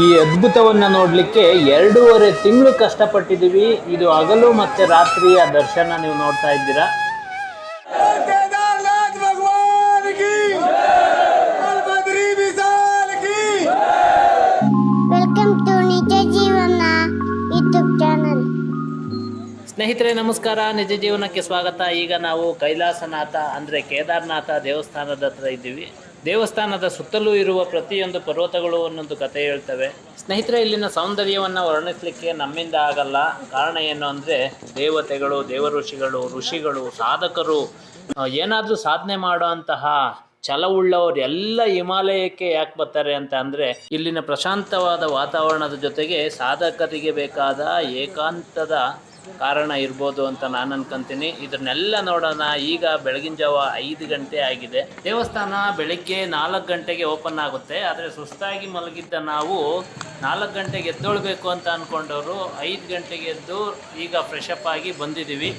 ಈ ಅದ್ಭುತವನ್ನ ನೋಡಲಿಕ್ಕೆ ಎರಡೂವರೆ ತಿಂಗಳು ಕಷ್ಟಪಟ್ಟಿದ್ದೀವಿ. ಇದು ಹಗಲು ಮತ್ತೆ ರಾತ್ರಿಯ ದರ್ಶನ ನೀವು ನೋಡ್ತಾ ಇದ್ದೀರಾ. ಸ್ನೇಹಿತರೆ, ನಮಸ್ಕಾರ. ನಿಜ ಜೀವನಕ್ಕೆ ಸ್ವಾಗತ. ಈಗ ನಾವು ಕೈಲಾಸನಾಥ, ಅಂದರೆ ಕೇದಾರನಾಥ ದೇವಸ್ಥಾನದ ಹತ್ರ ಇದ್ದೀವಿ. ದೇವಸ್ಥಾನದ ಸುತ್ತಲೂ ಇರುವ ಪ್ರತಿಯೊಂದು ಪರ್ವತಗಳು ಒಂದೊಂದು ಕಥೆ ಹೇಳ್ತವೆ. ಸ್ನೇಹಿತರೆ, ಇಲ್ಲಿನ ಸೌಂದರ್ಯವನ್ನು ವರ್ಣಿಸಲಿಕ್ಕೆ ನಮ್ಮಿಂದ ಆಗಲ್ಲ. ಕಾರಣ ಏನು ಅಂದರೆ, ದೇವತೆಗಳು, ದೇವಋಷಿಗಳು, ಋಷಿಗಳು, ಸಾಧಕರು ಏನಾದರೂ ಸಾಧನೆ ಮಾಡುವಂತಹ ಛಲವುಳ್ಳವರು ಎಲ್ಲ ಹಿಮಾಲಯಕ್ಕೆ ಯಾಕೆ ಬರ್ತಾರೆ ಅಂತ ಅಂದರೆ, ಇಲ್ಲಿನ ಪ್ರಶಾಂತವಾದ ವಾತಾವರಣದ ಜೊತೆಗೆ ಸಾಧಕರಿಗೆ ಬೇಕಾದ ಏಕಾಂತದ ಕಾರಣ ಇರ್ಬೋದು ಅಂತ ನಾನು ಅನ್ಕೊಂತೀನಿ. ಇದನ್ನೆಲ್ಲ ನೋಡೋಣ. ಈಗ ಬೆಳಗಿನ ಜಾವ ಐದು ಗಂಟೆ ಆಗಿದೆ. ದೇವಸ್ಥಾನ ಬೆಳಗ್ಗೆ ನಾಲ್ಕು ಗಂಟೆಗೆ ಓಪನ್ ಆಗುತ್ತೆ. ಆದರೆ ಸುಸ್ತಾಗಿ ಮಲಗಿದ್ದ ನಾವು ನಾಲ್ಕು ಗಂಟೆಗೆ ಎದ್ದೊಳ್ಬೇಕು ಅಂತ ಅಂದ್ಕೊಂಡವರು ಐದು ಗಂಟೆಗೆ ಎದ್ದು ಈಗ ಫ್ರೆಶ್ ಆಗಿ ಬಂದಿದ್ದೀವಿ.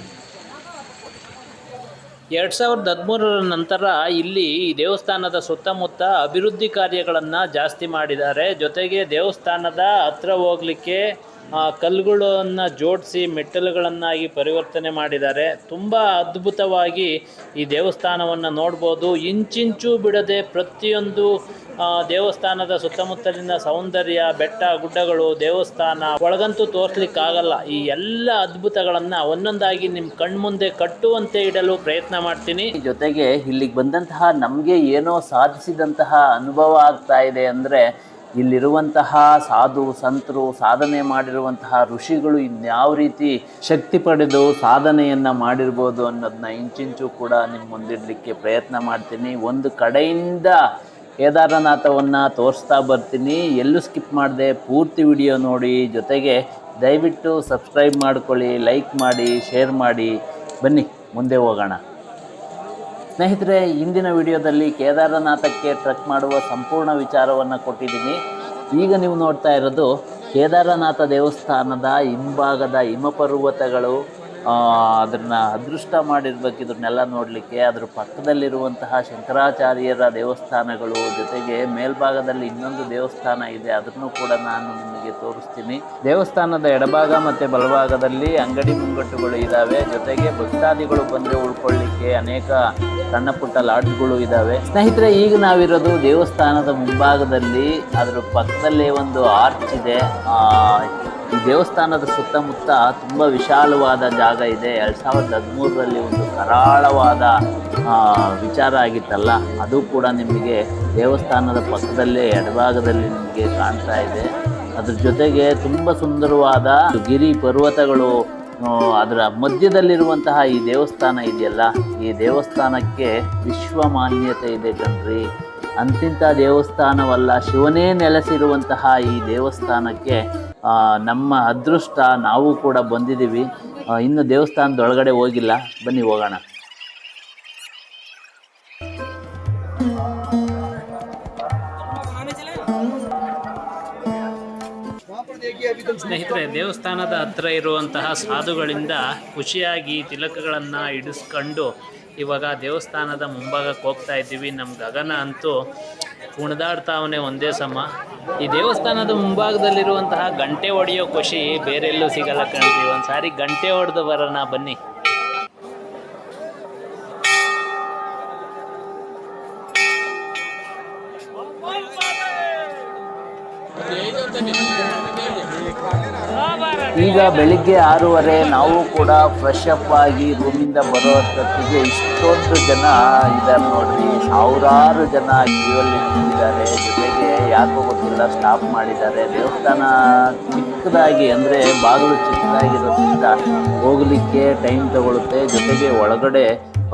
ಎರಡು ಸಾವಿರದ ಹದಿಮೂರರ ನಂತರ ಇಲ್ಲಿ ದೇವಸ್ಥಾನದ ಸುತ್ತಮುತ್ತ ಅಭಿವೃದ್ಧಿ ಕಾರ್ಯಗಳನ್ನು ಜಾಸ್ತಿ ಮಾಡಿದ್ದಾರೆ. ಜೊತೆಗೆ ದೇವಸ್ಥಾನದ ಹತ್ರ ಹೋಗಲಿಕ್ಕೆ ಕಲ್ಲುಗಳನ್ನು ಜೋಡಿಸಿ ಮೆಟ್ಟಲುಗಳನ್ನಾಗಿ ಪರಿವರ್ತನೆ ಮಾಡಿದ್ದಾರೆ. ತುಂಬ ಅದ್ಭುತವಾಗಿ ಈ ದೇವಸ್ಥಾನವನ್ನು ನೋಡ್ಬೋದು. ಇಂಚಿಂಚು ಬಿಡದೆ ಪ್ರತಿಯೊಂದು ದೇವಸ್ಥಾನದ ಸುತ್ತಮುತ್ತಲಿನ ಸೌಂದರ್ಯ, ಬೆಟ್ಟ, ಗುಡ್ಡಗಳು, ದೇವಸ್ಥಾನ ಒಳಗಂತೂ ತೋರಿಸ್ಲಿಕ್ಕಾಗಲ್ಲ. ಈ ಎಲ್ಲ ಅದ್ಭುತಗಳನ್ನು ಒಂದೊಂದಾಗಿ ನಿಮ್ಮ ಕಣ್ಮುಂದೆ ಕಟ್ಟುವಂತೆ ಇಡಲು ಪ್ರಯತ್ನ ಮಾಡ್ತೀನಿ. ಜೊತೆಗೆ ಇಲ್ಲಿಗೆ ಬಂದಂತಹ ನಮಗೆ ಏನೋ ಸಾಧಿಸಿದಂತಹ ಅನುಭವ ಆಗ್ತಾ ಇದೆ ಅಂದರೆ ಇಲ್ಲಿರುವಂತಹ ಸಾಧು, ಸಂತರು, ಸಾಧನೆ ಮಾಡಿರುವಂತಹ ಋಷಿಗಳು ಇನ್ಯಾವ ರೀತಿ ಶಕ್ತಿ ಪಡೆದು ಸಾಧನೆಯನ್ನು ಮಾಡಿರ್ಬೋದು ಅನ್ನೋದನ್ನ ಇಂಚಿಂಚು ಕೂಡ ನಿಮ್ಮ ಮುಂದಿಡಲಿಕ್ಕೆ ಪ್ರಯತ್ನ ಮಾಡ್ತೀನಿ. ಒಂದು ಕಡೆಯಿಂದ ಕೇದಾರನಾಥವನ್ನು ತೋರಿಸ್ತಾ ಬರ್ತೀನಿ. ಎಲ್ಲೂ ಸ್ಕಿಪ್ ಮಾಡಿದೆ, ಪೂರ್ತಿ ವಿಡಿಯೋ ನೋಡಿ. ಜೊತೆಗೆ ದಯವಿಟ್ಟು ಸಬ್ಸ್ಕ್ರೈಬ್ ಮಾಡ್ಕೊಳ್ಳಿ, ಲೈಕ್ ಮಾಡಿ, ಶೇರ್ ಮಾಡಿ. ಬನ್ನಿ, ಮುಂದೆ ಹೋಗೋಣ. ಸ್ನೇಹಿತರೆ, ಇಂದಿನ ವಿಡಿಯೋದಲ್ಲಿ ಕೇದಾರನಾಥಕ್ಕೆ ಟ್ರಕ್ ಮಾಡುವ ಸಂಪೂರ್ಣ ವಿಚಾರವನ್ನು ಕೊಟ್ಟಿದ್ದೀನಿ. ಈಗ ನೀವು ನೋಡ್ತಾ ಇರೋದು ಕೇದಾರನಾಥ ದೇವಸ್ಥಾನದ ಹಿಂಭಾಗದ ಹಿಮಪರ್ವತಗಳು ಅದನ್ನು ಅದೃಷ್ಟ ಮಾಡಿರ್ಬೇಕು ಇದನ್ನೆಲ್ಲ ನೋಡಲಿಕ್ಕೆ ಅದರ ಪಕ್ಕದಲ್ಲಿರುವಂತಹ ಶಂಕರಾಚಾರ್ಯರ ದೇವಸ್ಥಾನಗಳು ಜೊತೆಗೆ ಮೇಲ್ಭಾಗದಲ್ಲಿ ಇನ್ನೊಂದು ದೇವಸ್ಥಾನ ಇದೆ, ಅದನ್ನು ಕೂಡ ನಾನು ನಿಮಗೆ ತೋರಿಸ್ತೀನಿ. ದೇವಸ್ಥಾನದ ಎಡಭಾಗ ಮತ್ತು ಬಲಭಾಗದಲ್ಲಿ ಅಂಗಡಿ ಮುಂಗಟ್ಟುಗಳು ಇದ್ದಾವೆ ಜೊತೆಗೆ ಭಕ್ತಾದಿಗಳು ಬಂದರೆ ಉಳ್ಕೊಳ್ಳಿಕ್ಕೆ ಅನೇಕ ಸಣ್ಣ ಪುಟ್ಟ ಲಾಡ್ಜ್ಗಳು ಇದ್ದಾವೆ ಸ್ನೇಹಿತರೆ, ಈಗ ನಾವಿರೋದು ದೇವಸ್ಥಾನದ ಮುಂಭಾಗದಲ್ಲಿ, ಅದರ ಪಕ್ಕದಲ್ಲೇ ಒಂದು ಆರ್ಚ್ ಇದೆ. ದೇವಸ್ಥಾನದ ಸುತ್ತಮುತ್ತ ತುಂಬ ವಿಶಾಲವಾದ ಜಾಗ ಇದೆ. ಎರಡು ಸಾವಿರದ ಹದಿಮೂರರಲ್ಲಿ ಒಂದು ಕರಾಳವಾದ ವಿಚಾರ ಆಗಿತ್ತಲ್ಲ, ಅದು ಕೂಡ ನಿಮಗೆ ದೇವಸ್ಥಾನದ ಪಕ್ಕದಲ್ಲೇ ಎಡಭಾಗದಲ್ಲಿ ನಿಮಗೆ ಕಾಣ್ತಾ ಇದೆ. ಅದ್ರ ಜೊತೆಗೆ ತುಂಬ ಸುಂದರವಾದ ಗಿರಿ ಪರ್ವತಗಳು ಅದರ ಮಧ್ಯದಲ್ಲಿರುವಂತಹ ಈ ದೇವಸ್ಥಾನ ಇದೆಯಲ್ಲ, ಈ ದೇವಸ್ಥಾನಕ್ಕೆ ವಿಶ್ವ ಮಾನ್ಯತೆ ಇದೆ ಕಣ್ರಿ. ಅಂತಿಂಥ ದೇವಸ್ಥಾನವಲ್ಲ, ಶಿವನೇ ನೆಲೆಸಿರುವಂತಹ ಈ ದೇವಸ್ಥಾನಕ್ಕೆ ನಮ್ಮ ಅದೃಷ್ಟ ನಾವು ಕೂಡ ಬಂದಿದ್ದೀವಿ. ಇನ್ನು ದೇವಸ್ಥಾನದೊಳಗಡೆ ಹೋಗಿಲ್ಲ. ಬನ್ನಿ, ಹೋಗೋಣ. ಸ್ನೇಹಿತರೆ, ದೇವಸ್ಥಾನದ ಹತ್ರ ಇರುವಂತಹ ಸಾಧುಗಳಿಂದ ಖುಷಿಯಾಗಿ ತಿಲಕಗಳನ್ನು ಇಡಿಸ್ಕೊಂಡು ಇವಾಗ ದೇವಸ್ಥಾನದ ಮುಂಭಾಗಕ್ಕೆ ಹೋಗ್ತಾ ಇದ್ದೀವಿ. ನಮ್ಮ ಗಗನ ಅಂತೂ ಕುಣಿದಾಡ್ತಾವನೆ ಒಂದೇ ಸಮ. ಈ ದೇವಸ್ಥಾನದ ಮುಂಭಾಗದಲ್ಲಿರುವಂತಹ ಗಂಟೆ ಹೊಡೆಯೋ ಖುಷಿ ಬೇರೆಲ್ಲೂ ಸಿಗಲ್ಲ ಕಣ್ರಿ. ಒಂದು ಸಾರಿ ಗಂಟೆ ಹೊಡೆದು ಬರೋಣ ಬನ್ನಿ. ಈಗ ಬೆಳಿಗ್ಗೆ ಆರೂವರೆ ನಾವು ಕೂಡ ಫ್ರೆಶ್ ಅಪ್ ಆಗಿ ರೂಮಿಂದ ಬರೋ ಅಷ್ಟೊತ್ತಿಗೆ ಇಷ್ಟೊಂದು ಜನ ಇದ್ದಾರೆ ನೋಡ್ರಿ. ಸಾವಿರಾರು ಜನ ಕ್ಯೂಯಲ್ಲಿ ನಿಂತಿದ್ದಾರೆ. ಜೊತೆಗೆ ಯಾಕೋ ಗೊತ್ತಿಲ್ಲ ಸ್ಟಾಪ್ ಮಾಡಿದ್ದಾರೆ. ದೇವಸ್ಥಾನ ಚಿಕ್ಕದಾಗಿ ಅಂದರೆ ಬಾಗಿಲು ಚಿಕ್ಕದಾಗಿರೋದ್ರಿಂದ ಹೋಗಲಿಕ್ಕೆ ಟೈಮ್ ತಗೊಳುತ್ತೆ. ಜೊತೆಗೆ ಒಳಗಡೆ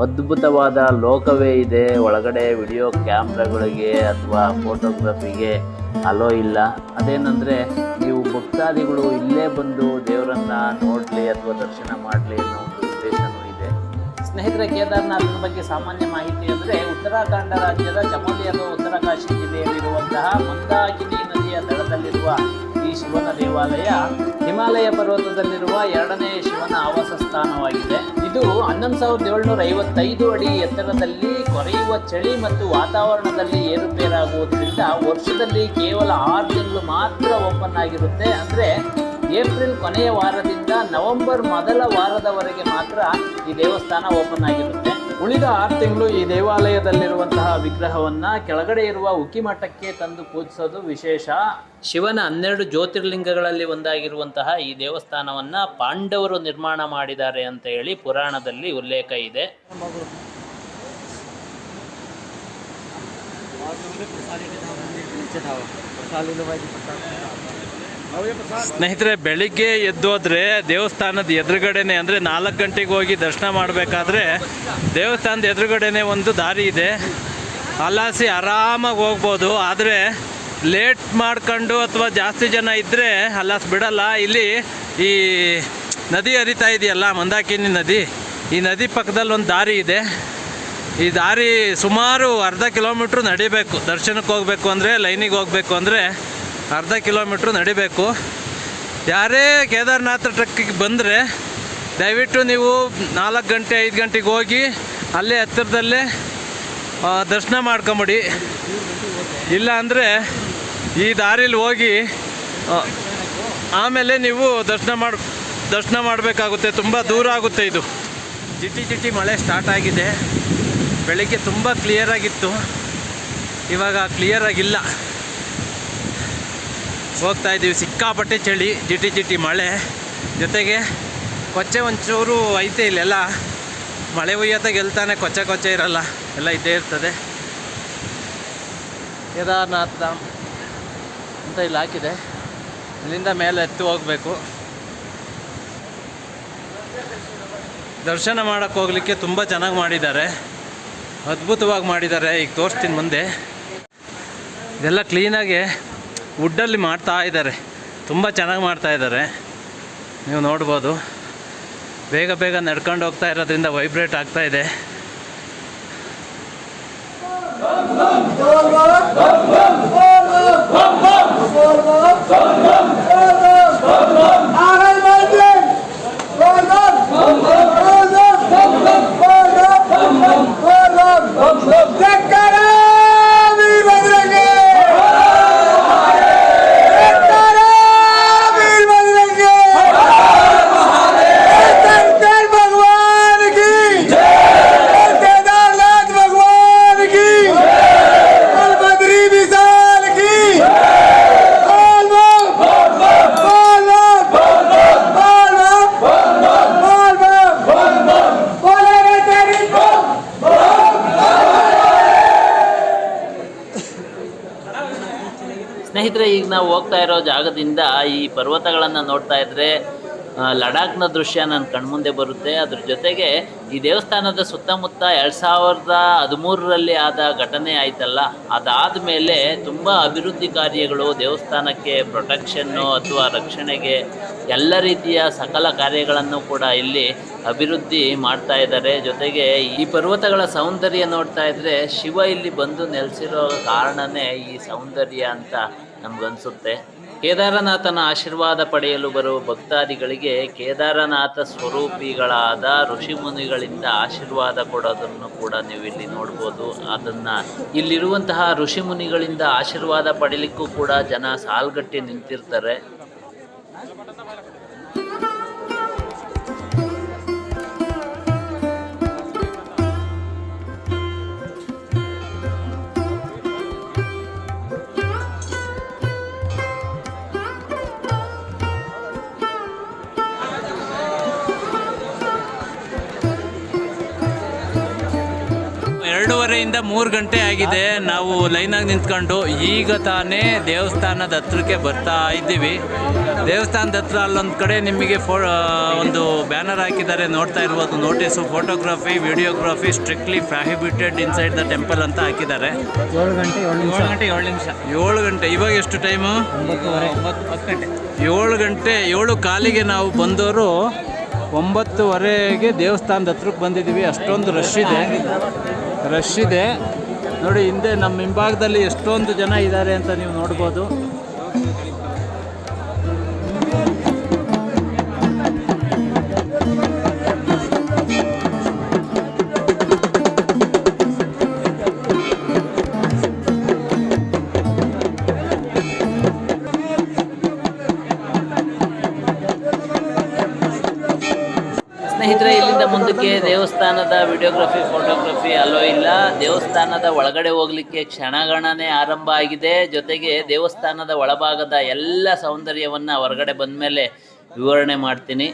ಅದ್ಭುತವಾದ ಲೋಕವೇ ಇದೆ. ಒಳಗಡೆ ವಿಡಿಯೋ ಕ್ಯಾಮ್ರಾಗಳಿಗೆ ಅಥವಾ ಫೋಟೋಗ್ರಫಿಗೆ ಅಲೋ ಇಲ್ಲ. ಅದೇನೆಂದರೆ ನೀವು ಭಕ್ತಾದಿಗಳು ಇಲ್ಲೇ ಬಂದು ದೇವರನ್ನ ನೋಡಲಿ ಅಥವಾ ದರ್ಶನ ಮಾಡಲಿ ಅನ್ನೋ ಒಂದು ಉದ್ದೇಶನೂ ಇದೆ. ಸ್ನೇಹಿತರೆ, ಕೇದಾರನಾಥನ ಬಗ್ಗೆ ಸಾಮಾನ್ಯ ಮಾಹಿತಿ ಅಂದರೆ ಉತ್ತರಾಖಂಡ ರಾಜ್ಯದ ಚಮೋಲಿ ಅಥವಾ ಉತ್ತರಕಾಶಿ ಜಿಲ್ಲೆಯಲ್ಲಿರುವಂತಹ ಮಂದಾಕಿನಿ ನದಿಯ ದಡದಲ್ಲಿರುವ ಈ ಶಿವನ ದೇವಾಲಯ ಹಿಮಾಲಯ ಪರ್ವತದಲ್ಲಿರುವ ಎರಡನೇ ಶಿವನ ಆವಾಸ ಸ್ಥಾನವಾಗಿದೆ. ಇದು ಹನ್ನೊಂದು ಸಾವಿರದ ಏಳ್ನೂರ ಐವತ್ತೈದು ಅಡಿ ಎತ್ತರದಲ್ಲಿ ಕೊರೆಯುವ ಚಳಿ ಮತ್ತು ವಾತಾವರಣದಲ್ಲಿ ಏರುಪೇರಾಗುವುದರಿಂದ ವರ್ಷದಲ್ಲಿ ಕೇವಲ ಆರು ತಿಂಗಳು ಮಾತ್ರ ಓಪನ್ ಆಗಿರುತ್ತೆ. ಅಂದರೆ ಏಪ್ರಿಲ್ ಕೊನೆಯ ವಾರದಿಂದ ನವೆಂಬರ್ ಮೊದಲ ವಾರದವರೆಗೆ ಮಾತ್ರ ಈ ದೇವಸ್ಥಾನ ಓಪನ್ ಆಗಿರುತ್ತೆ. ಉಳಿದ ಆರು ತಿಂಗಳು ಈ ದೇವಾಲಯದಲ್ಲಿರುವಂತಹ ವಿಗ್ರಹವನ್ನ ಕೆಳಗಡೆ ಇರುವ ಉಕ್ಕಿಮಠಕ್ಕೆ ತಂದು ಪೂಜಿಸೋದು ವಿಶೇಷ. ಶಿವನ ಹನ್ನೆರಡು ಜ್ಯೋತಿರ್ಲಿಂಗಗಳಲ್ಲಿ ಒಂದಾಗಿರುವಂತಹ ಈ ದೇವಸ್ಥಾನವನ್ನ ಪಾಂಡವರು ನಿರ್ಮಾಣ ಮಾಡಿದ್ದಾರೆ ಅಂತ ಹೇಳಿ ಪುರಾಣದಲ್ಲಿ ಉಲ್ಲೇಖ ಇದೆ. ಸ್ನೇಹಿತರೆ, ಬೆಳಿಗ್ಗೆ ಎದ್ದೋದ್ರೆ ದೇವಸ್ಥಾನದ ಎದುರುಗಡೆನೆ, ಅಂದರೆ ನಾಲ್ಕು ಗಂಟೆಗೆ ಹೋಗಿ ದರ್ಶನ ಮಾಡಬೇಕಾದ್ರೆ ದೇವಸ್ಥಾನದ ಎದುರುಗಡೆನೆ ಒಂದು ದಾರಿ ಇದೆ. ಅಲ್ಲಾಸಿ ಆರಾಮಾಗಿ ಹೋಗ್ಬೋದು, ಆದರೆ ಲೇಟ್ ಮಾಡ್ಕೊಂಡು ಅಥವಾ ಜಾಸ್ತಿ ಜನ ಇದ್ದರೆ ಅಲ್ಲಾಸ್ ಬಿಡಲ್ಲ. ಇಲ್ಲಿ ಈ ನದಿ ಹರಿತಾ ಇದೆಯಲ್ಲ, ಮಂದಾಕಿನಿ ನದಿ, ಈ ನದಿ ಪಕ್ಕದಲ್ಲಿ ಒಂದು ದಾರಿ ಇದೆ. ಈ ದಾರಿ ಸುಮಾರು ಅರ್ಧ ಕಿಲೋಮೀಟ್ರ್ ನಡಿಬೇಕು, ದರ್ಶನಕ್ಕೆ ಹೋಗಬೇಕು ಅಂದರೆ, ಲೈನಿಗೆ ಹೋಗಬೇಕು ಅಂದರೆ ಅರ್ಧ ಕಿಲೋಮೀಟ್ರ್ ನಡಿಬೇಕು. ಯಾರೇ ಕೇದಾರ್ನಾಥ ಟ್ರಕ್ಕಿಗೆ ಬಂದರೆ ದಯವಿಟ್ಟು ನೀವು ನಾಲ್ಕು ಗಂಟೆ, ಐದು ಗಂಟೆಗೆ ಹೋಗಿ ಅಲ್ಲೇ ಹತ್ತಿರದಲ್ಲೇ ದರ್ಶನ ಮಾಡ್ಕೊಂಬಿಡಿ. ಇಲ್ಲ ಅಂದರೆ ಈ ದಾರಿಲಿ ಹೋಗಿ ಆಮೇಲೆ ನೀವು ದರ್ಶನ ಮಾಡಿ, ದರ್ಶನ ಮಾಡಬೇಕಾಗುತ್ತೆ. ತುಂಬ ದೂರ ಆಗುತ್ತೆ ಇದು. ಜಿಟಿ ಜಿಟಿ ಮಳೆ ಸ್ಟಾರ್ಟ್ ಆಗಿದೆ. ಬೆಳಗ್ಗೆ ತುಂಬ ಕ್ಲಿಯರ್ ಆಗಿತ್ತು. ಇವಾಗ ಕ್ಲಿಯರ್ ಆಗಿಲ್ಲ. ಹೋಗ್ತಾ ಇದ್ದೀವಿ. ಸಿಕ್ಕಾಪಟ್ಟೆ ಚಳಿ, ಜಿಟಿ ಜಿಟಿ ಮಳೆ. ಜೊತೆಗೆ ಕೊಚ್ಚೆ ಒಂಚೂರು ಐತೆ ಇಲ್ಲೆಲ್ಲ. ಮಳೆ ಹುಯ್ಯತ್ತ ಗೆಲ್ತಾನೆ, ಕೊಚ್ಚೆ ಕೊಚ್ಚೆ ಇರಲ್ಲ. ಎಲ್ಲ ಇದ್ದೇ ಇರ್ತದೆ. ಕೇದಾರ್ನಾಥ್ ಧಾಮ್ ಅಂತ ಇಲ್ಲಿ ಹಾಕಿದೆ. ಇಲ್ಲಿಂದ ಮೇಲೆ ಎತ್ತು ಹೋಗಬೇಕು. ದರ್ಶನ ಮಾಡೋಕ್ಕೆ ಹೋಗ್ಲಿಕ್ಕೆ ತುಂಬ ಚೆನ್ನಾಗಿ ಮಾಡಿದ್ದಾರೆ. ಅದ್ಭುತವಾಗಿ ಮಾಡಿದ್ದಾರೆ ಈಗ ತೋರಿಸ್ತೀನಿ ಮುಂದೆ. ಇದೆಲ್ಲ ಕ್ಲೀನಾಗಿ ವುಡ್ಡಲ್ಲಿ ಮಾಡ್ತಾ ಇದ್ದಾರೆ ತುಂಬ ಚೆನ್ನಾಗಿ ಮಾಡ್ತಾ ಇದ್ದಾರೆ ನೀವು ನೋಡ್ಬೋದು ಬೇಗ ಬೇಗ ನಡ್ಕೊಂಡು ಹೋಗ್ತಾ ಇರೋದ್ರಿಂದ ವೈಬ್ರೇಟ್ ಆಗ್ತಾ ಇದೆ ಸ್ನೇಹಿತರೆ ಈಗ ನಾವು ಹೋಗ್ತಾ ಇರೋ ಜಾಗದಿಂದ ಈ ಪರ್ವತಗಳನ್ನು ನೋಡ್ತಾ ಇದ್ರೆ ಆ, ಲಡಾಖ್ನ ದೃಶ್ಯ ನನ್ನ ಕಣ್ಮುಂದೆ ಬರುತ್ತೆ. ಅದ್ರ ಜೊತೆಗೆ ಈ ದೇವಸ್ಥಾನದ ಸುತ್ತಮುತ್ತ ಎರಡು ಸಾವಿರದ ಹದಿಮೂರರಲ್ಲಿ ಆದ ಘಟನೆ ಆಯ್ತಲ್ಲ ಅದಾದ ಮೇಲೆ ತುಂಬ ಅಭಿವೃದ್ಧಿ ಕಾರ್ಯಗಳು ದೇವಸ್ಥಾನಕ್ಕೆ ಪ್ರೊಟೆಕ್ಷನ್ನು ಅಥವಾ ರಕ್ಷಣೆಗೆ ಎಲ್ಲ ರೀತಿಯ ಸಕಲ ಕಾರ್ಯಗಳನ್ನು ಕೂಡ ಇಲ್ಲಿ ಅಭಿವೃದ್ಧಿ ಮಾಡ್ತಾ ಇದ್ದಾರೆ. ಜೊತೆಗೆ ಈ ಪರ್ವತಗಳ ಸೌಂದರ್ಯ ನೋಡ್ತಾ ಇದ್ರೆ ಶಿವ ಇಲ್ಲಿ ಬಂದು ನೆಲೆಸಿರೋ ಕಾರಣನೇ ಈ ಸೌಂದರ್ಯ ಅಂತ ನಮ್ಗನ್ಸುತ್ತೆ. ಕೇದಾರನಾಥನ ಆಶೀರ್ವಾದ ಪಡೆಯಲು ಬರುವ ಭಕ್ತಾದಿಗಳಿಗೆ ಕೇದಾರನಾಥ ಸ್ವರೂಪಿಗಳಾದ ಋಷಿಮುನಿಗಳಿಂದ ಆಶೀರ್ವಾದ ಕೊಡೋದನ್ನು ಕೂಡ ನೀವು ಇಲ್ಲಿ ನೋಡ್ಬೋದು. ಅದನ್ನ ಇಲ್ಲಿರುವಂತಹ ಋಷಿಮುನಿಗಳಿಂದ ಆಶೀರ್ವಾದ ಪಡೀಲಿಕ್ಕೂ ಕೂಡ ಜನ ಸಾಲ್ಗಟ್ಟಿ ನಿಂತಿರ್ತಾರೆ. ಎರಡೂವರೆಯಿಂದ ಮೂರು ಗಂಟೆ ಆಗಿದೆ. ನಾವು ಲೈನಾಗಿ ನಿಂತ್ಕೊಂಡು ಈಗ ತಾನೇ ದೇವಸ್ಥಾನದ ಹತ್ರಕ್ಕೆ ಬರ್ತಾ ಇದ್ದೀವಿ. ದೇವಸ್ಥಾನದ ಹತ್ರ ಅಲ್ಲೊಂದು ಕಡೆ ನಿಮಗೆ ಫೋ ಒಂದು ಬ್ಯಾನರ್ ಹಾಕಿದ್ದಾರೆ. ನೋಡ್ತಾ ಇರ್ಬೋದು. Notice photography videography strictly prohibited inside the temple ಅಂತ ಹಾಕಿದ್ದಾರೆ. ಏಳು ಗಂಟೆ ಏಳು ನಿಮಿಷ. ಗಂಟೆ ಏಳು ನಿಮಿಷ. ಏಳು ಗಂಟೆ. ಇವಾಗ ಎಷ್ಟು ಟೈಮು ಒಂಬತ್ತು ಗಂಟೆ. ಏಳು ಗಂಟೆ ಏಳು ಕಾಲಿಗೆ ನಾವು ಬಂದವರು ಒಂಬತ್ತುವರೆಗೆ ದೇವಸ್ಥಾನದ ಹತ್ರಕ್ಕೆ ಬಂದಿದ್ದೀವಿ. ಅಷ್ಟೊಂದು ರಶ್ ಇದೆ. ರಶ್ ಇದೆ. ನೋಡಿ, ಹಿಂದೆ ನಮ್ಮ ಹಿಂಭಾಗದಲ್ಲಿ ಎಷ್ಟೊಂದು ಜನ ಇದ್ದಾರೆ ಅಂತ ನೀವು ನೋಡ್ಬೋದು. ದೇವಸ್ಥಾನದ ವಿಡಿಯೋಗ್ರಫಿ, ಫೋಟೋಗ್ರಫಿ ಅಲೋ ಇಲ್ಲ. ದೇವಸ್ಥಾನದ ಒಳಗಡೆ ಹೋಗ್ಲಿಕ್ಕೆ ಕ್ಷಣಗಣನೆ ಆರಂಭ ಆಗಿದೆ. ಜೊತೆಗೆ ದೇವಸ್ಥಾನದ ಒಳಭಾಗದ ಎಲ್ಲ ಸೌಂದರ್ಯವನ್ನು ಹೊರಗಡೆ ಬಂದ ಮೇಲೆ ವಿವರಣೆ ಮಾಡ್ತೀನಿ.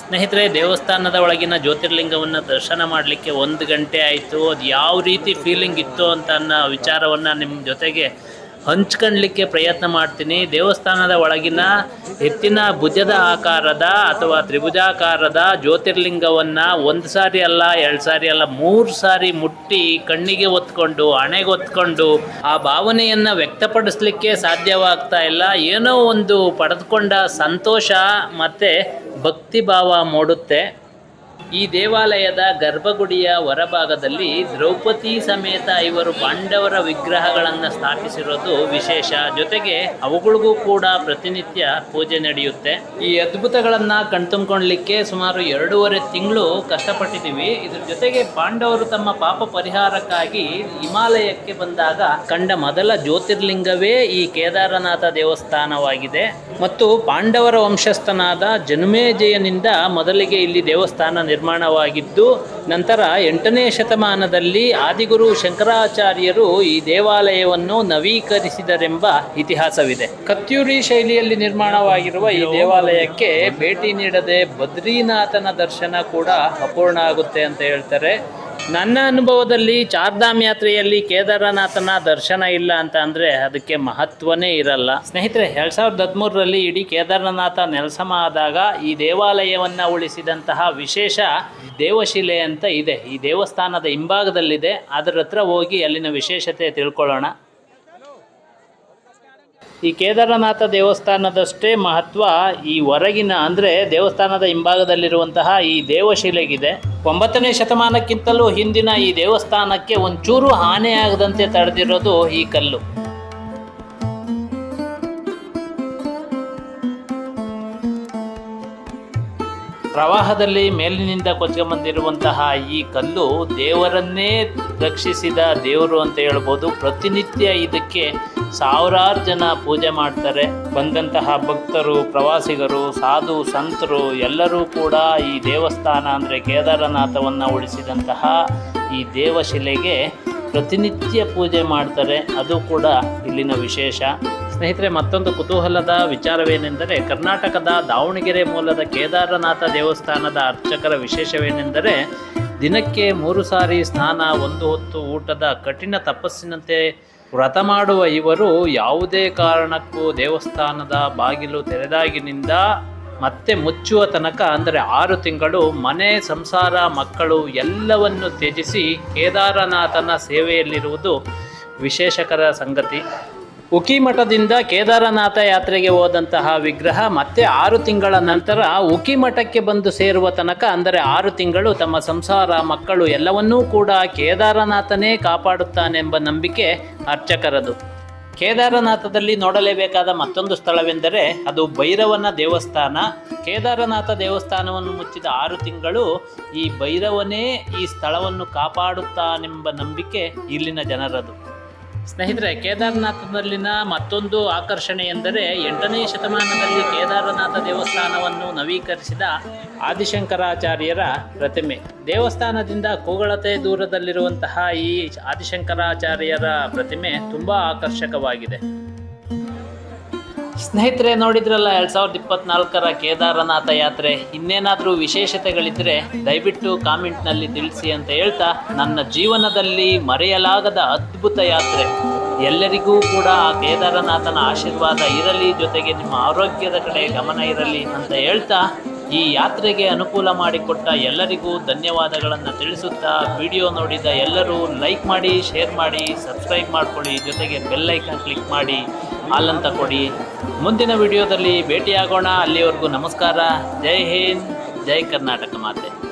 ಸ್ನೇಹಿತರೆ, ದೇವಸ್ಥಾನದ ಒಳಗಿನ ಜ್ಯೋತಿರ್ಲಿಂಗವನ್ನು ದರ್ಶನ ಮಾಡಲಿಕ್ಕೆ ಒಂದು ಗಂಟೆ ಆಯಿತು. ಅದು ಯಾವ ರೀತಿ ಫೀಲಿಂಗ್ ಇತ್ತು ಅಂತ ಅನ್ನೋ ವಿಚಾರವನ್ನು ನಿಮ್ಮ ಜೊತೆಗೆ ಹಂಚ್ಕೊಳ್ಳಿಕ್ಕೆ ಪ್ರಯತ್ನ ಮಾಡ್ತೀನಿ. ದೇವಸ್ಥಾನದ ಒಳಗಿನ ಎತ್ತಿನ ಭುಜದ ಆಕಾರದ ಅಥವಾ ತ್ರಿಭುಜಾಕಾರದ ಜ್ಯೋತಿರ್ಲಿಂಗವನ್ನು ಒಂದು ಸಾರಿ ಅಲ್ಲ, ಎರಡು ಸಾರಿ ಅಲ್ಲ, ಮೂರು ಸಾರಿ ಮುಟ್ಟಿ ಕಣ್ಣಿಗೆ ಒತ್ಕೊಂಡು ಹಣೆಗೆ ಒತ್ಕೊಂಡು ಆ ಭಾವನೆಯನ್ನು ವ್ಯಕ್ತಪಡಿಸ್ಲಿಕ್ಕೆ ಸಾಧ್ಯವಾಗ್ತಾ ಇಲ್ಲ. ಏನೋ ಒಂದು ಪಡೆದುಕೊಂಡ ಸಂತೋಷ ಮತ್ತು ಭಕ್ತಿ ಭಾವ ಮೂಡುತ್ತೆ. ಈ ದೇವಾಲಯದ ಗರ್ಭಗುಡಿಯ ಹೊರಭಾಗದಲ್ಲಿ ದ್ರೌಪದಿ ಸಮೇತ ಇವರು ಪಾಂಡವರ ವಿಗ್ರಹಗಳನ್ನು ಸ್ಥಾಪಿಸಿರೋದು ವಿಶೇಷ. ಜೊತೆಗೆ ಅವುಗಳಿಗೂ ಕೂಡ ಪ್ರತಿನಿತ್ಯ ಪೂಜೆ ನಡೆಯುತ್ತೆ. ಈ ಅದ್ಭುತಗಳನ್ನ ಕಣ್ತುಂಬ್ಕೊಳ್ಲಿಕ್ಕೆ ಸುಮಾರು ಎರಡೂವರೆ ತಿಂಗಳು ಕಷ್ಟಪಟ್ಟಿದ್ದೀವಿ. ಇದ್ರ ಜೊತೆಗೆ ಪಾಂಡವರು ತಮ್ಮ ಪಾಪ ಪರಿಹಾರಕ್ಕಾಗಿ ಹಿಮಾಲಯಕ್ಕೆ ಬಂದಾಗ ಕಂಡ ಮೊದಲ ಜ್ಯೋತಿರ್ಲಿಂಗವೇ ಈ ಕೇದಾರನಾಥ ದೇವಸ್ಥಾನವಾಗಿದೆ. ಮತ್ತು ಪಾಂಡವರ ವಂಶಸ್ಥನಾದ ಜನುಮೇಜಯನಿಂದ ಮೊದಲಿಗೆ ಇಲ್ಲಿ ದೇವಸ್ಥಾನ ನಿರ್ಮಾಣವಾಗಿದ್ದು ನಂತರ ಎಂಟನೇ ಶತಮಾನದಲ್ಲಿ ಆದಿಗುರು ಶಂಕರಾಚಾರ್ಯರು ಈ ದೇವಾಲಯವನ್ನು ನವೀಕರಿಸಿದರೆಂಬ ಇತಿಹಾಸವಿದೆ. ಕತ್ಯೂರಿ ಶೈಲಿಯಲ್ಲಿ ನಿರ್ಮಾಣವಾಗಿರುವ ಈ ದೇವಾಲಯಕ್ಕೆ ಭೇಟಿ ನೀಡದೆ ಬದ್ರಿನಾಥನ ದರ್ಶನ ಕೂಡ ಅಪೂರ್ಣ ಆಗುತ್ತೆ ಅಂತ ಹೇಳ್ತಾರೆ. ನನ್ನ ಅನುಭವದಲ್ಲಿ ಚಾರ್ಧಾಮ್ ಯಾತ್ರೆಯಲ್ಲಿ ಕೇದಾರನಾಥನ ದರ್ಶನ ಇಲ್ಲ ಅಂತ ಅಂದರೆ ಅದಕ್ಕೆ ಮಹತ್ವನೇ ಇರಲ್ಲ. ಸ್ನೇಹಿತರೆ, ಎರಡು ಸಾವಿರದ ಹದಿಮೂರರಲ್ಲಿ ಇಡೀ ಕೇದಾರನಾಥ ನೆಲಸಮ ಆದಾಗ ಈ ದೇವಾಲಯವನ್ನು ಉಳಿಸಿದಂತಹ ವಿಶೇಷ ದೇವಶಿಲೆ ಅಂತ ಇದೆ. ಈ ದೇವಸ್ಥಾನದ ಹಿಂಭಾಗದಲ್ಲಿದೆ. ಅದರ ಹತ್ರ ಹೋಗಿ ಅಲ್ಲಿನ ವಿಶೇಷತೆ ತಿಳ್ಕೊಳ್ಳೋಣ. ಈ ಕೇದಾರನಾಥ ದೇವಸ್ಥಾನದಷ್ಟೇ ಮಹತ್ವ ಈ ಹೊರಗಿನ ಅಂದರೆ ದೇವಸ್ಥಾನದ ಹಿಂಭಾಗದಲ್ಲಿರುವಂತಹ ಈ ದೇವಶಿಲೆಗಿದೆ. ಒಂಬತ್ತನೇ ಶತಮಾನಕ್ಕಿಂತಲೂ ಹಿಂದಿನ ಈ ದೇವಸ್ಥಾನಕ್ಕೆ ಒಂಚೂರು ಹಾನಿಯಾಗದಂತೆ ತಡೆದಿರೋದು ಈ ಕಲ್ಲು. ಪ್ರವಾಹದಲ್ಲಿ ಮೇಲಿನಿಂದ ಕೊಚ್ಕೊಂಬಂದಿರುವಂತಹ ಈ ಕಲ್ಲು ದೇವರನ್ನೇ ರಕ್ಷಿಸಿದ ದೇವರು ಅಂತ ಹೇಳ್ಬೋದು. ಪ್ರತಿನಿತ್ಯ ಇದಕ್ಕೆ ಸಾವಿರಾರು ಜನ ಪೂಜೆ ಮಾಡ್ತಾರೆ. ಬಂದಂತಹ ಭಕ್ತರು, ಪ್ರವಾಸಿಗರು, ಸಾಧು, ಸಂತರು ಎಲ್ಲರೂ ಕೂಡ ಈ ದೇವಸ್ಥಾನ ಅಂದರೆ ಕೇದಾರನಾಥವನ್ನು ಉಳಿಸಿದಂತಹ ಈ ದೇವಶಿಲೆಗೆ ಪ್ರತಿನಿತ್ಯ ಪೂಜೆ ಮಾಡ್ತಾರೆ. ಅದು ಕೂಡ ಇಲ್ಲಿನ ವಿಶೇಷ. ಸ್ನೇಹಿತರೆ, ಮತ್ತೊಂದು ಕುತೂಹಲದ ವಿಚಾರವೇನೆಂದರೆ ಕರ್ನಾಟಕದ ದಾವಣಗೆರೆ ಮೂಲದ ಕೇದಾರನಾಥ ದೇವಸ್ಥಾನದ ಅರ್ಚಕರ ವಿಶೇಷವೇನೆಂದರೆ ದಿನಕ್ಕೆ ಮೂರು ಸಾರಿ ಸ್ನಾನ, ಒಂದು ಹೊತ್ತು ಊಟದ ಕಠಿಣ ತಪಸ್ಸಿನಂತೆ ವ್ರತ ಮಾಡುವ ಇವರು ಯಾವುದೇ ಕಾರಣಕ್ಕೂ ದೇವಸ್ಥಾನದ ಬಾಗಿಲು ತೆರೆದಾಗಿನಿಂದ ಮತ್ತೆ ಮುಚ್ಚುವ ತನಕ, ಅಂದರೆ ಆರು ತಿಂಗಳು ಮನೆ, ಸಂಸಾರ, ಮಕ್ಕಳು ಎಲ್ಲವನ್ನು ತ್ಯಜಿಸಿ ಕೇದಾರನಾಥನ ಸೇವೆಯಲ್ಲಿರುವುದು ವಿಶೇಷಕರ ಸಂಗತಿ. ಉಕಿಮಠದಿಂದ ಕೇದಾರನಾಥ ಯಾತ್ರೆಗೆ ಹೋದಂತಹ ವಿಗ್ರಹ ಮತ್ತೆ ಆರು ತಿಂಗಳ ನಂತರ ಉಕಿಮಠಕ್ಕೆ ಬಂದು ಸೇರುವ ತನಕ, ಅಂದರೆ ಆರು ತಿಂಗಳು ತಮ್ಮ ಸಂಸಾರ, ಮಕ್ಕಳು ಎಲ್ಲವನ್ನೂ ಕೂಡ ಕೇದಾರನಾಥನೇ ಕಾಪಾಡುತ್ತಾನೆಂಬ ನಂಬಿಕೆ ಅರ್ಚಕರದು. ಕೇದಾರನಾಥದಲ್ಲಿ ನೋಡಲೇಬೇಕಾದ ಮತ್ತೊಂದು ಸ್ಥಳವೆಂದರೆ ಅದು ಭೈರವನ ದೇವಸ್ಥಾನ. ಕೇದಾರನಾಥ ದೇವಸ್ಥಾನವನ್ನು ಮುಚ್ಚಿದ ಆರು ತಿಂಗಳು ಈ ಭೈರವನೇ ಈ ಸ್ಥಳವನ್ನು ಕಾಪಾಡುತ್ತಾನೆಂಬ ನಂಬಿಕೆ ಇಲ್ಲಿನ ಜನರದು. ಸ್ನೇಹಿತರೆ ಕೇದಾರನಾಥದಲ್ಲಿನ ಮತ್ತೊಂದು ಆಕರ್ಷಣೆ ಎಂದರೆ ಎಂಟನೇ ಶತಮಾನದಲ್ಲಿ ಕೇದಾರನಾಥ ದೇವಸ್ಥಾನವನ್ನು ನವೀಕರಿಸಿದ ಆದಿಶಂಕರಾಚಾರ್ಯರ ಪ್ರತಿಮೆ. ದೇವಸ್ಥಾನದಿಂದ ಕೂಗಳತೆ ದೂರದಲ್ಲಿರುವಂತಹ ಈ ಆದಿಶಂಕರಾಚಾರ್ಯರ ಪ್ರತಿಮೆ ತುಂಬ ಆಕರ್ಷಕವಾಗಿದೆ. ಸ್ನೇಹಿತರೆ, ನೋಡಿದ್ರಲ್ಲ ಎರಡು ಸಾವಿರದ ಇಪ್ಪತ್ನಾಲ್ಕರ ಕೇದಾರನಾಥ ಯಾತ್ರೆ? ಇನ್ನೇನಾದರೂ ವಿಶೇಷತೆಗಳಿದ್ದರೆ ದಯವಿಟ್ಟು ಕಾಮೆಂಟ್ನಲ್ಲಿ ತಿಳಿಸಿ ಅಂತ ಹೇಳ್ತಾ ನನ್ನ ಜೀವನದಲ್ಲಿ ಮರೆಯಲಾಗದ ಅದ್ಭುತ ಯಾತ್ರೆ. ಎಲ್ಲರಿಗೂ ಕೂಡ ಆ ಕೇದಾರನಾಥನ ಆಶೀರ್ವಾದ ಇರಲಿ, ಜೊತೆಗೆ ನಿಮ್ಮ ಆರೋಗ್ಯದ ಕಡೆ ಗಮನ ಇರಲಿ ಅಂತ ಹೇಳ್ತಾ ಈ ಯಾತ್ರೆಗೆ ಅನುಕೂಲ ಮಾಡಿಕೊಟ್ಟ ಎಲ್ಲರಿಗೂ ಧನ್ಯವಾದಗಳನ್ನು ತಿಳಿಸುತ್ತಾ ವಿಡಿಯೋ ನೋಡಿದ ಎಲ್ಲರೂ ಲೈಕ್ ಮಾಡಿ, ಶೇರ್ ಮಾಡಿ, ಸಬ್ಸ್ಕ್ರೈಬ್ ಮಾಡಿಕೊಳ್ಳಿ. ಜೊತೆಗೆ ಬೆಲ್ಲೈಕನ್ ಕ್ಲಿಕ್ ಮಾಡಿ ಹಾಲಂತ ಕೊಡಿ. ಮುಂದಿನ ವಿಡಿಯೋದಲ್ಲಿ ಭೇಟಿಯಾಗೋಣ. ಅಲ್ಲಿವರೆಗೂ ನಮಸ್ಕಾರ. ಜೈ ಹಿಂದ್, ಜೈ ಕರ್ನಾಟಕ ಮಾತೆ.